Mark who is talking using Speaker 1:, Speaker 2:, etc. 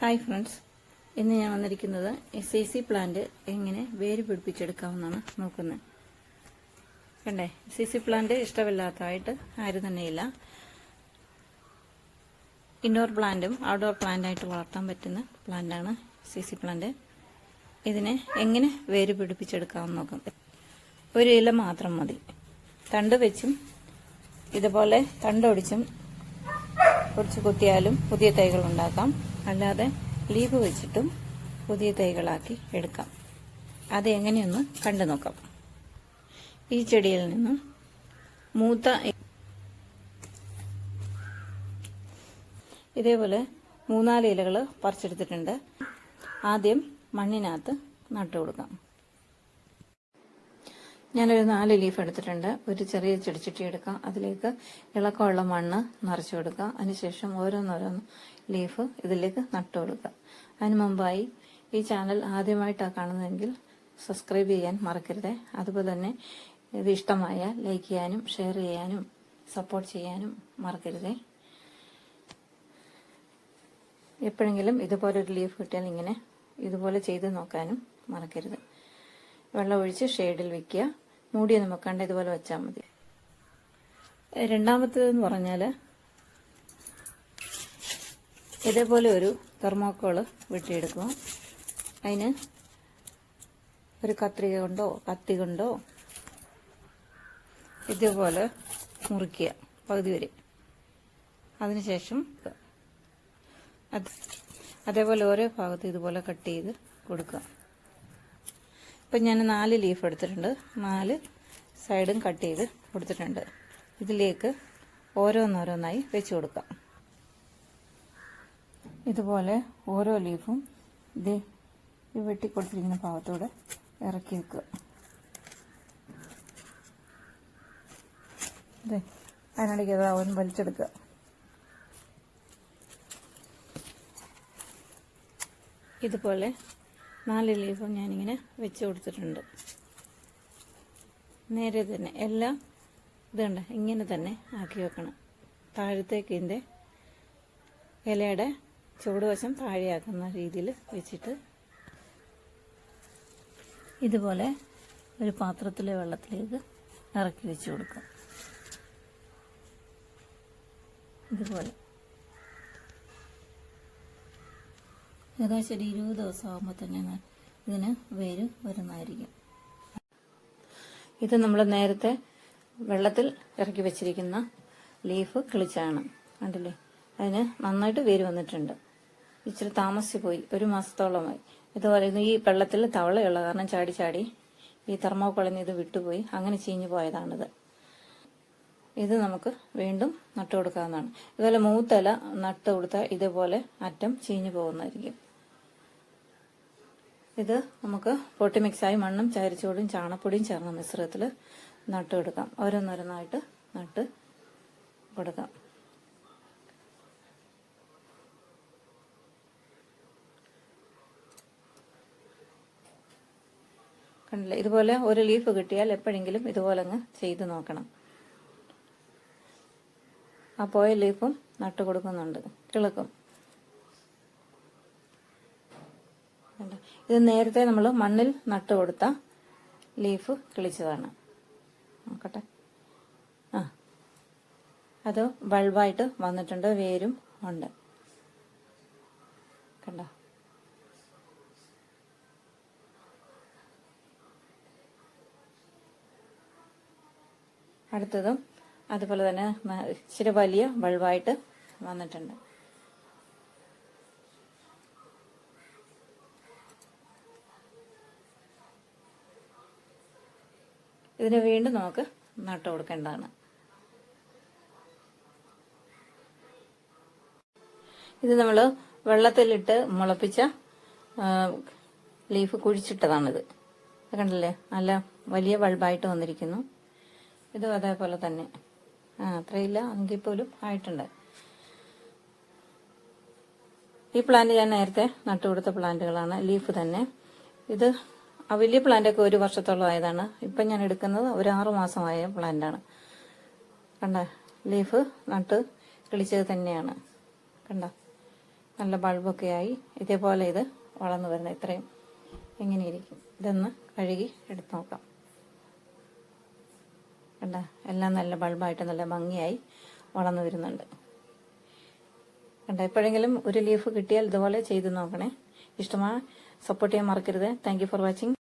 Speaker 1: Hi friends. ഇന്ന് ഞാൻ വന്നിരിക്കുന്നത് എസ് ഐ സി പ്ലാന്റ് എങ്ങനെ വേര് പിടിപ്പിച്ചെടുക്കാമെന്നാണ് നോക്കുന്നത്. കണ്ടേ എസ് ഐ സി പ്ലാന്റ് ഇഷ്ടമില്ലാത്തതായിട്ട് ആരും തന്നെയില്ല. ഇൻഡോർ പ്ലാന്റും ഔട്ട്ഡോർ പ്ലാന്റായിട്ട് വളർത്താൻ പറ്റുന്ന പ്ലാന്റാണ് എസ് ഐ സി പ്ലാന്റ് ഇതിനെ എങ്ങനെ വേര് പിടിപ്പിച്ചെടുക്കാമെന്ന് നോക്കാം. ഒരു ഇല മാത്രം മതി. തണ്ട് വെച്ചും ഇതുപോലെ തണ്ടൊടിച്ചും കുറച്ച് കുത്തിയാലും പുതിയ തൈകൾ ഉണ്ടാക്കാം. അല്ലാതെ ലീവ് വെച്ചിട്ടും പുതിയ തൈകളാക്കി എടുക്കാം. അത് എങ്ങനെയൊന്ന് കണ്ടു നോക്കാം. ഈ ചെടിയിൽ നിന്നും മൂത്ത ഇതേപോലെ മൂന്നാൽ ഇലകൾ പറിച്ചെടുത്തിട്ടുണ്ട്. ആദ്യം മണ്ണിനകത്ത് നട്ടു കൊടുക്കാം. ഞാനൊരു നാല് ലീഫ് എടുത്തിട്ടുണ്ട്. ഒരു ചെറിയ ചെടിച്ചട്ടി എടുക്കാം. അതിലേക്ക് ഇളക്കമുള്ള മണ്ണ് നിറച്ചു കൊടുക്കുക അതിനുശേഷം ഓരോന്നോരോന്ന് ലീഫ് ഇതിലേക്ക് നട്ടു കൊടുക്കുക അതിന് മുമ്പായി ഈ ചാനൽ ആദ്യമായിട്ടാണ് കാണുന്നതെങ്കിൽ സബ്സ്ക്രൈബ് ചെയ്യാൻ മറക്കരുത്. അതുപോലെ തന്നെ ഇത് ഇഷ്ടമായ ലൈക്ക് ചെയ്യാനും ഷെയർ ചെയ്യാനും സപ്പോർട്ട് ചെയ്യാനും മറക്കരുതേ. എപ്പോഴെങ്കിലും ഇതുപോലൊരു ലീഫ് കിട്ടിയാൽ ഇങ്ങനെ ഇതുപോലെ ചെയ്ത് നോക്കാനും മറക്കരുത്. വെള്ളം ഒഴിച്ച് ഷെയ്ഡിൽ വെക്കുക. മൂടിയൊന്നും വെക്കാണ്ട് ഇതുപോലെ വെച്ചാൽ മതി. രണ്ടാമത്തേതെന്ന് പറഞ്ഞാൽ ഇതേപോലെ ഒരു തെർമോക്കോൾ വെട്ടിയെടുക്കുക. അതിന് ഒരു കത്രിക കൊണ്ടോ കത്തി കൊണ്ടോ ഇതേപോലെ മുറിക്കുക പകുതി വരെ. അതിനുശേഷം അത് അതേപോലെ ഓരോ ഭാഗത്തും ഇതുപോലെ കട്ട് ചെയ്ത് കൊടുക്കുക. ഇപ്പം ഞാൻ നാല് ലീഫ് എടുത്തിട്ടുണ്ട്. നാല് സൈഡും കട്ട് ചെയ്ത് കൊടുത്തിട്ടുണ്ട്. ഇതിലേക്ക് ഓരോന്നോരോന്നായി വെച്ച് കൊടുക്കാം. ഇതുപോലെ ഓരോ ലീഫും ഇത് ഈ വെട്ടിക്കൊടുത്തിരിക്കുന്ന ഭാഗത്തൂടെ ഇറക്കി വെക്കുക. ഇതേ അതിനിടയ്ക്ക് അത് അവൻ വലിച്ചെടുക്കുക. ഇതുപോലെ നാല് ലീഫും ഞാനിങ്ങനെ വെച്ച് കൊടുത്തിട്ടുണ്ട്. നേരെ തന്നെ എല്ലാം ഇതുണ്ട്. ഇങ്ങനെ തന്നെ ആക്കി വെക്കണം. താഴത്തേക്ക് ഇതിന്റെ ഇലയുടെ ചുവടുവശം താഴെയാക്കുന്ന രീതിയിൽ വെച്ചിട്ട് ഇതുപോലെ ഒരു പാത്രത്തിലെ വെള്ളത്തിലേക്ക് ഇറക്കി വെച്ച് കൊടുക്കും. ഇതുപോലെ. ഏകദേശം ഇരുപത് ദിവസമാകുമ്പോൾ തന്നെ ഇതിന് വേര് വരുന്നതായിരിക്കും. ഇത് നമ്മൾ നേരത്തെ വെള്ളത്തിൽ ഇറക്കി വെച്ചിരിക്കുന്ന ലീഫ് കിളിച്ചാണ്. കണ്ടില്ലേ? അതിന് നന്നായിട്ട് വേര് വന്നിട്ടുണ്ട്. ഇച്ചിരി താമസിച്ച് പോയി ഒരു മാസത്തോളമായി. ഇതുപോലെ ഇത് ഈ വെള്ളത്തിൽ തവളയുള്ള കാരണം ചാടി ചാടി ഈ തെർമോക്കോളിൽ നിന്ന് ഇത് വിട്ടുപോയി. അങ്ങനെ ചീഞ്ഞു പോയതാണിത്. ഇത് നമുക്ക് വീണ്ടും നട്ടു കൊടുക്കാവുന്നതാണ് ഇതുപോലെ മൂത്തല നട്ട് കൊടുത്താൽ ഇതേപോലെ അറ്റം ചീഞ്ഞു പോകുന്നതായിരിക്കും. ഇത് നമുക്ക് പൊട്ടി മിക്സായി മണ്ണും ചരിച്ചോടും ചാണപ്പൊടിയും ചേർന്ന മിശ്രിതത്തിൽ നട്ടു കൊടുക്കാം ഓരോന്നോരോന്നായിട്ട് നട്ട് കൊടുക്കാം. കണ്ടില്ലേ? ഇതുപോലെ ഒരു ലീഫ് കിട്ടിയാൽ എപ്പോഴെങ്കിലും ഇതുപോലെ അങ്ങ് ചെയ്ത് നോക്കണം. ആ പോയ ലീഫും നട്ടുകൊടുക്കുന്നുണ്ട്. കിളക്കും കണ്ടോ? ഇത് നേരത്തെ നമ്മൾ മണ്ണിൽ നട്ടു കൊടുത്ത ലീഫ് കിളിച്ചതാണ്. നോക്കട്ടെ. ആ. അത് ബൾബായിട്ട് വന്നിട്ടുണ്ട് വേരും ഉണ്ട്. കണ്ടോ? അടുത്തതും അതുപോലെ തന്നെ ഇച്ചിരി വലിയ ബൾബായിട്ട് വന്നിട്ടുണ്ട്. ഇതിന് വീണ്ടും നമുക്ക് നട്ടു കൊടുക്കേണ്ടതാണ്. ഇത് നമ്മൾ വെള്ളത്തിലിട്ട് മുളപ്പിച്ച ലീഫ് കുഴിച്ചിട്ടതാണിത്. കണ്ടില്ലേ? നല്ല വലിയ ബൾബായിട്ട് വന്നിരിക്കുന്നു. ഇതും അതേപോലെ തന്നെ. ആ അത്രയില്ല. എങ്കിൽ പോലും ആയിട്ടുണ്ട്. ഈ പ്ലാന്റ് ഞാൻ നേരത്തെ നട്ടുകൊടുത്ത പ്ലാന്റുകളാണ്. ലീഫ് തന്നെ. ഇത് ആ വലിയ പ്ലാന്റൊക്കെ ഒരു വർഷത്തോളം ആയതാണ്. ഇപ്പം ഞാൻ എടുക്കുന്നത് ഒരു ആറു മാസമായ പ്ലാന്റാണ്. കണ്ട? ലീഫ് നട്ട് കിളിച്ചത് തന്നെയാണ്. കണ്ട? നല്ല ബൾബൊക്കെ ആയി. ഇതേപോലെ ഇത് വളർന്നു വരുന്നത്. ഇത്രയും ഇങ്ങനെയിരിക്കും ഇതൊന്ന് കഴുകി എടുത്തു നോക്കാം. കണ്ട? എല്ലാം നല്ല ബൾബായിട്ട് നല്ല ഭംഗിയായി വളർന്നു വരുന്നുണ്ട്. കണ്ട? എപ്പോഴെങ്കിലും ഒരു ലീഫ് കിട്ടിയാൽ ഇതുപോലെ ചെയ്ത് നോക്കണേ. ഇഷ്ടമാണ് സപ്പോർട്ട് ചെയ്യാൻ മറക്കരുത്. Thank for watching